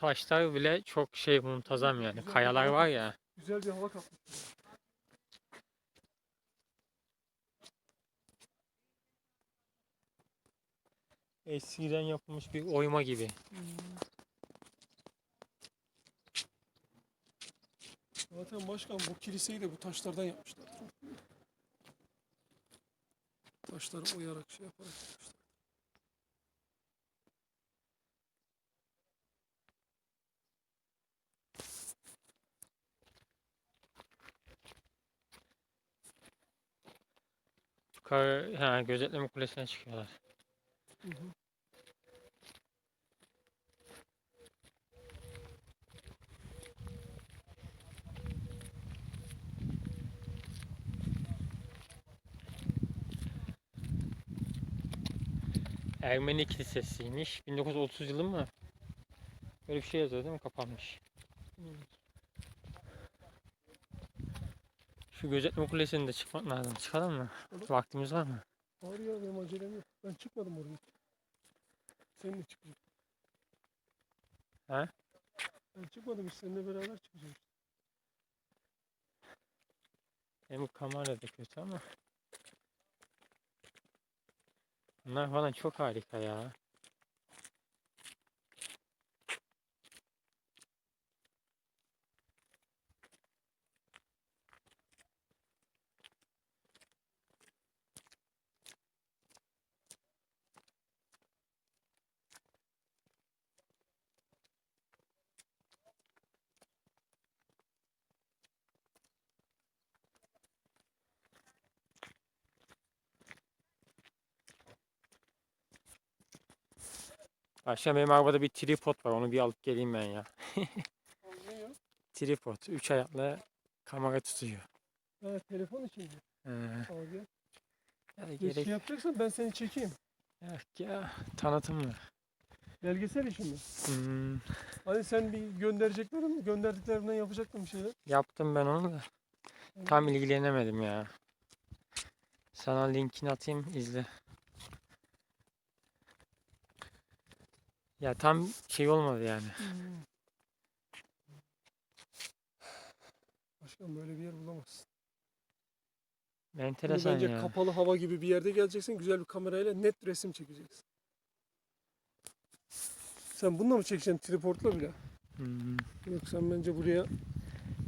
Taşlar bile çok şey muntazam yani. Kayalar var ya. Güzel bir hava kapmış. Eskiden yapılmış bir oyma gibi. Zaten başkan bu kiliseyi de bu taşlardan yapmışlar. Taşları oyarak şey yaparak yapmışlar. Yukarı ha, gözetleme kulesine çıkıyorlar. Hı hı. Ermeni kilisesiymiş. 1930 yılı mı? Böyle bir şey yazıyor değil mi? Kapanmış. Şu gözetleme kulesine de çıkmak lazım. Çıkalım mı? Olur. Vaktimiz var mı? Var ya benim acelem yok. Ben çıkmadım oraya. Seninle çıkacağım. He? Ben çıkmadım hiç seninle beraber çıkacağım. Benim kamera da kötü ama. Bunlar falan çok harika ya. Akşam benim arabada bir tripod var. Onu bir alıp geleyim ben ya. Tripod. Üç ayaklı kamera tutuyor. Ha telefon için mi? Ee, gel. ya Bir gerek şey yapacaksan ben seni çekeyim. yok ya. Tanıtım mı? Belgesel işin mi? Hmm, Hani sen bir göndereceklerim, gönderdiklerimden yapacaktın bir şeyler. yaptım ben onu da. Tam ilgilenemedim ya. Sana linkini atayım izle. Ya tam şey olmadı yani. Başkan böyle bir yer bulamazsın. Enteresan bence ya. kapalı hava gibi bir yerde geleceksin. Güzel bir kamerayla net resim çekeceksin. Sen bununla mı çekeceksin tripodla bile? Hmm, Yok sen bence buraya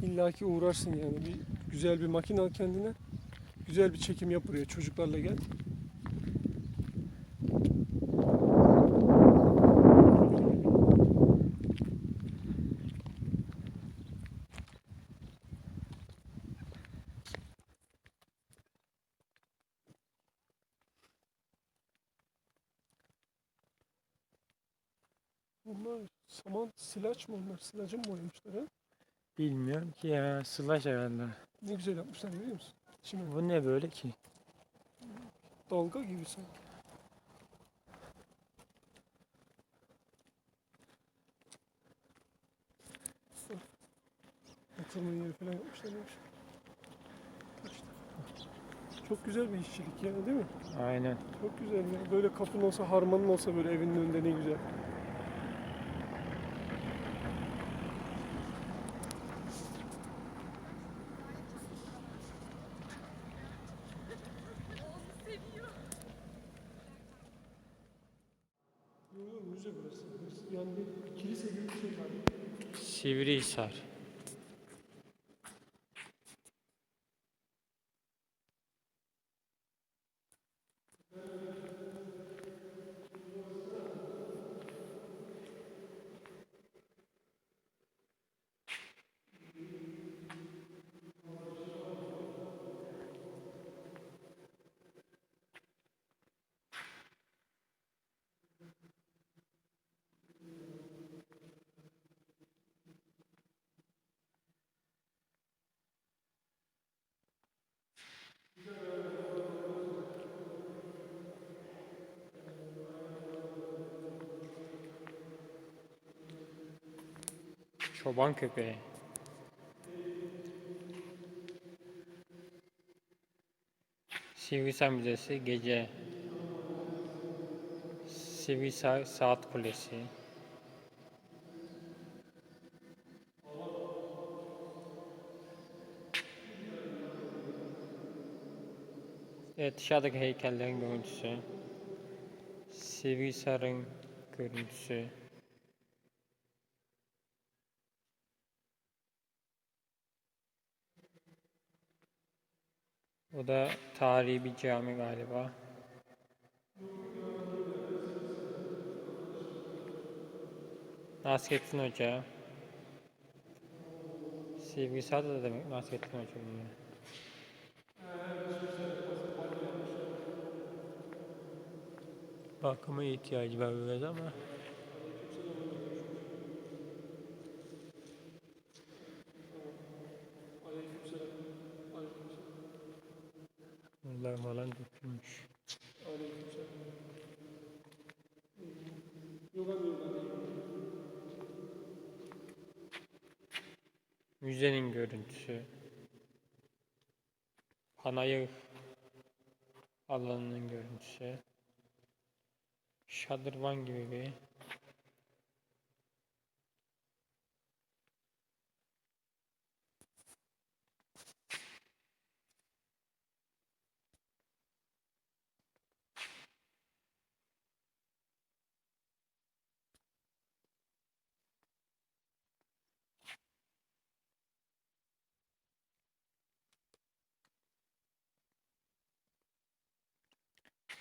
illaki uğrarsın yani. Bir güzel bir makine al kendine. Güzel bir çekim yap buraya çocuklarla gel. Bunlar saman silaç mı onlar? Silacı mı boyamışlar ha? bilmiyorum ki ya. Slash herhalde. Ne güzel yapmışlar biliyor musun? Şimdi Bu ne böyle ki? dalga gibi sanki. Oturma yeri falan yapmışlar. İşte. Çok güzel bir işçilik yani değil mi? Aynen. Çok güzel ya. Böyle kapın olsa, harmanın olsa böyle evinin önünde ne güzel. Müze burası. Yani bir kilise gibi bir şey var. Sivrihisar. Çoban köpeği. Sivisa Müzesi gece. Sivisa Saat Kulesi. Evet dışarıdaki heykellerin görüntüsü. Sivisa'nın görüntüsü. O da tarihi bir cami galiba. Nasrettin Hoca. Sivrisar da demek Nasrettin Hoca bunlar. Bakıma ihtiyacı var biraz ama. Bunlar falan dökülmüş. Müzenin görüntüsü. Panayır alanının görüntüsü. Şadırvan gibi bir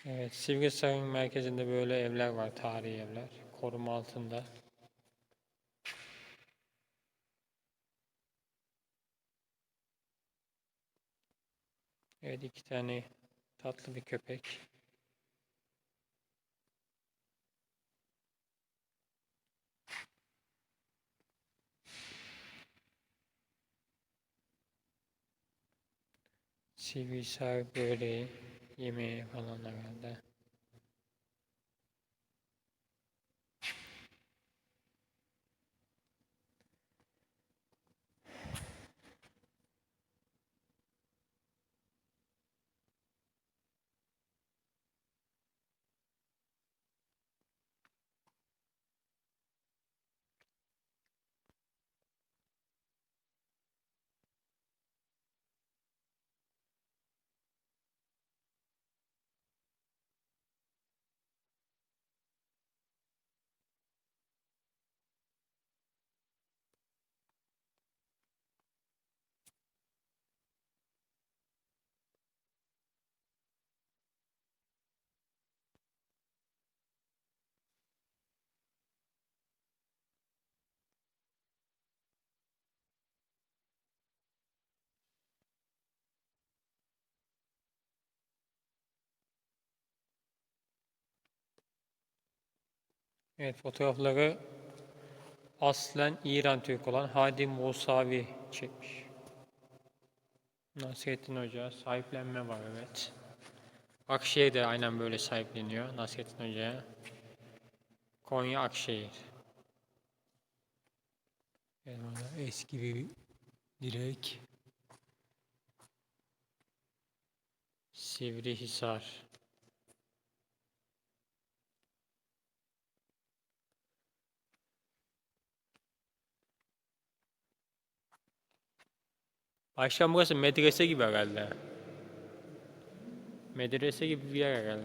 Evet, Sivrisar'ın merkezinde böyle evler var, tarihi evler. Koruma altında. Evet, iki tane tatlı bir köpek. Sivrisar böreği, yemeği falan herhalde. Evet, fotoğrafları aslen İran Türk olan Hadi Musavi çekmiş. Nasrettin Hoca, sahiplenme var evet. Akşehir de aynen böyle sahipleniyor Nasrettin Hoca'ya. Konya Akşehir. Orada eski bir direk. Sivrihisar. Akşam burası medrese gibi herhalde. Medrese gibi bir yer herhalde.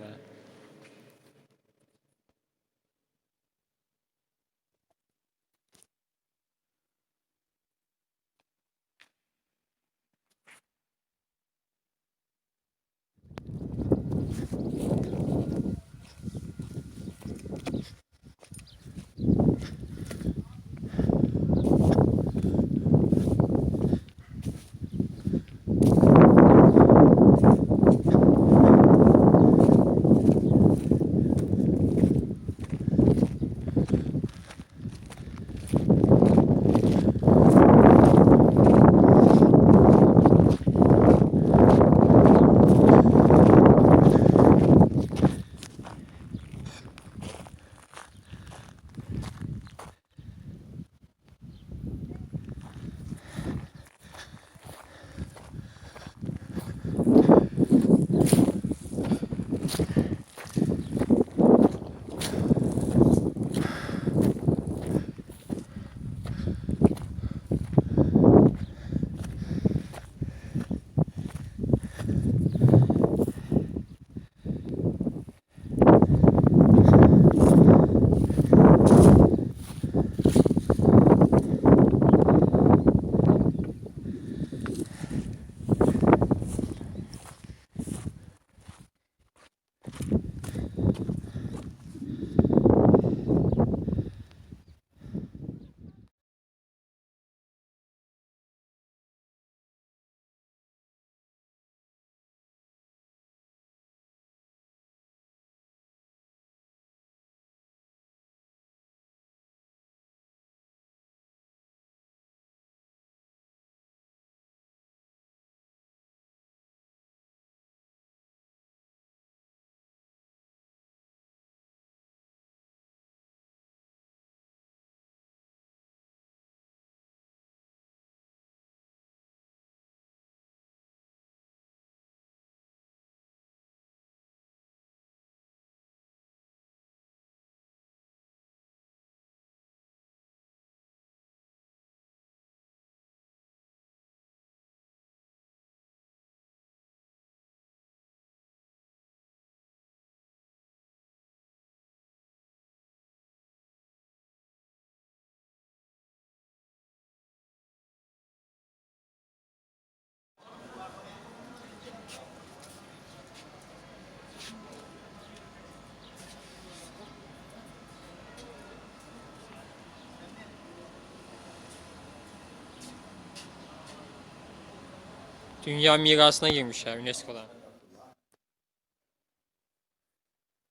Dünya mirasına girmişler UNESCO'dan.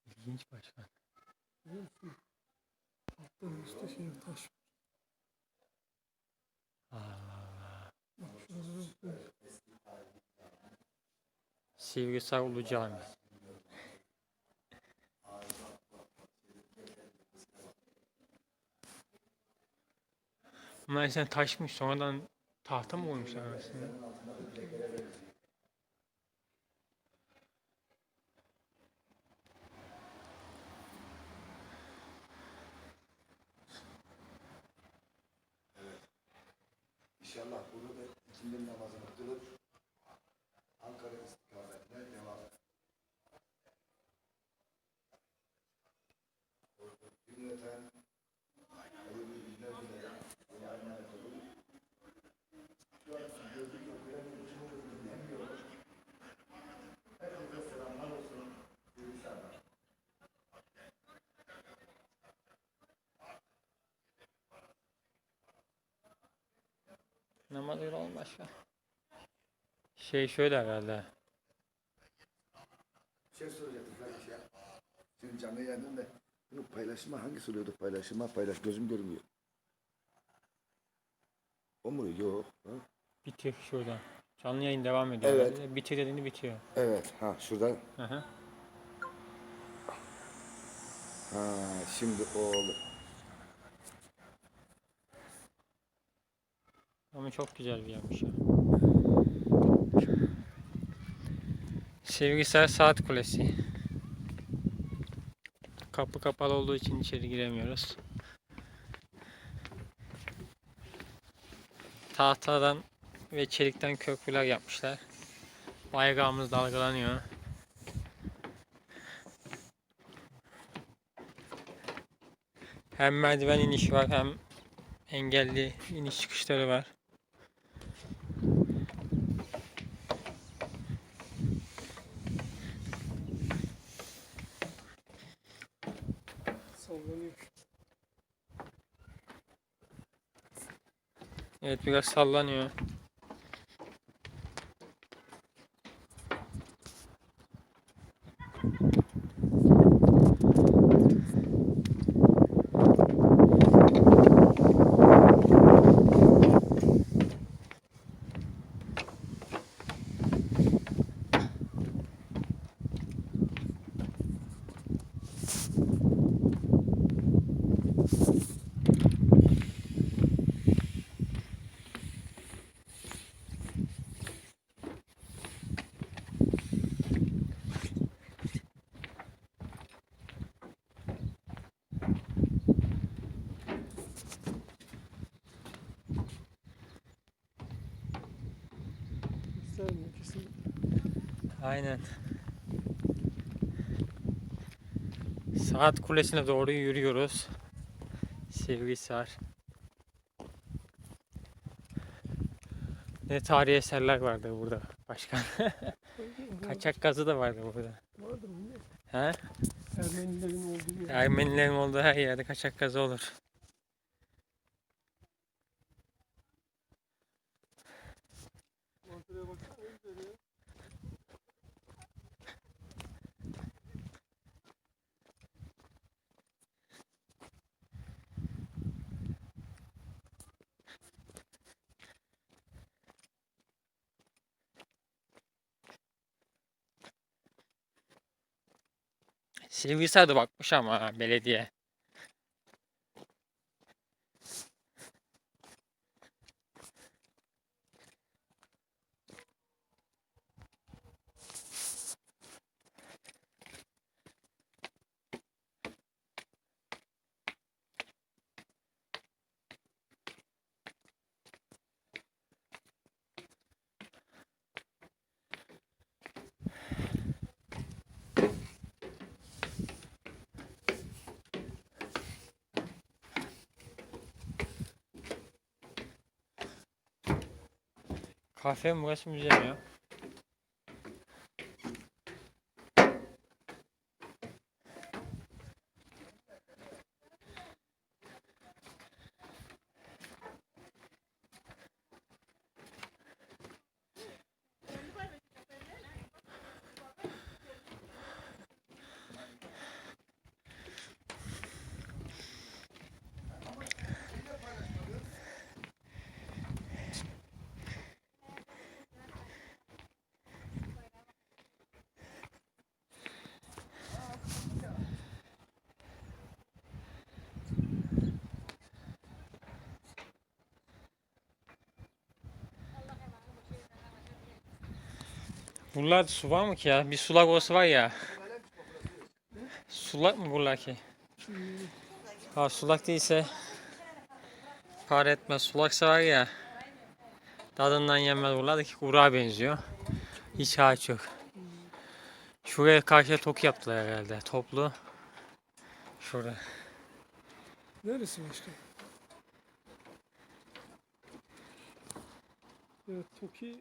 İlginç başkan. Alttan üstte şey taş. Bak şurada Sivrisar Ulu Cami. Bunlar eskiden taşmış sonradan tahta mı koymuşlar arasında? İnşallah burada da ikindi namazını kılıp Namaz öyle olmaz ya. Şey şöyle herhalde. Bir şey soracaktım kardeş ya. Şimdi canlı yayında da bunu paylaşıma hangisi oluyordu paylaşıma paylaş gözüm görmüyor. O mu? Yok. Ha? Bitir şurada. Canlı yayın devam ediyor. Evet. herhalde. Bitir dediğini bitiyor. Evet. Ha şurada. Hı hı. Ha şimdi o oldu. Ama çok güzel bir yermiş ya. Sevgisel Saat Kulesi. Kapı kapalı olduğu için içeri giremiyoruz. Tahtadan ve çelikten köprüler yapmışlar. Bayrağımız dalgalanıyor. Hem merdiven inişi var hem engelli iniş çıkışları var. sallanıyor. Evet biraz sallanıyor. Kesin. Aynen. Saat Kulesi'ne doğru yürüyoruz. Sivrihisar. Ne tarihi eserler vardı burada başkan. Kaçak gazı da vardı burada. Vardır mı? He? Ermenilerin olduğu yer. Ermenilerin olduğu her yerde kaçak gazı olur. Sivrihisar'da bakmış ama belediye. Kafe mi burası müze mi ya? Buralarda su var mı ki ya? Bir sulak olsa var ya. Sulak mı buralar ki? Ha sulak değilse par etmez. Sulaksa var ya. Tadından yenmez buralardaki kura benziyor. Hiç ağaç yok. Şuraya karşıya tok yaptılar herhalde. Toplu. Şurada. Neresi başka? Evet, Toki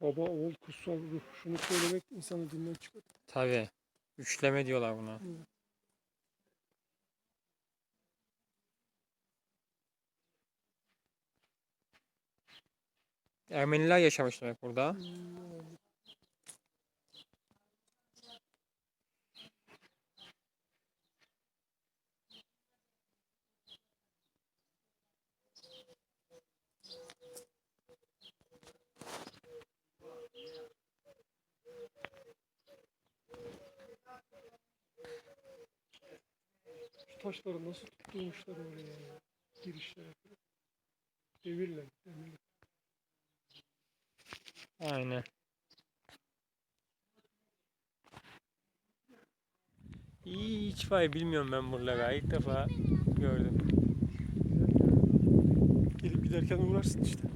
Baba, oğul, kutsal ruh. Şunu söylemek insanı dinden çıkar. Tabi. Üçleme diyorlar buna. Evet. Ermeniler yaşamış demek burada. Hmm, olabilir. Şu taşları nasıl tutturmuşlar oraya ya? Girişlere. Devirle, demirle. Aynen. Hiç var bilmiyorum ben buraları. İlk defa gördüm. Gelip giderken uğrarsın işte.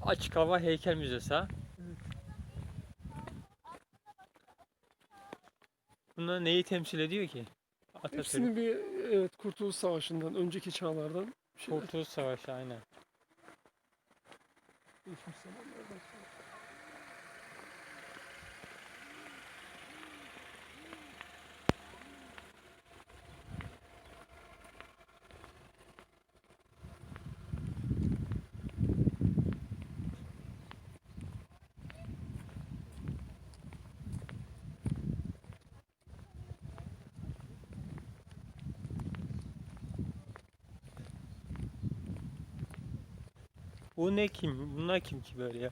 Açık hava heykel müzesi ha. Bunlar neyi temsil ediyor ki? Atatürk. Hepsinin bir evet Kurtuluş Savaşı'ndan, önceki çağlardan. Kurtuluş Savaşı aynen. Geçmiş zamanlardan. Bu ne kim? Bunlar kim ki böyle ya?